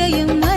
இதயம்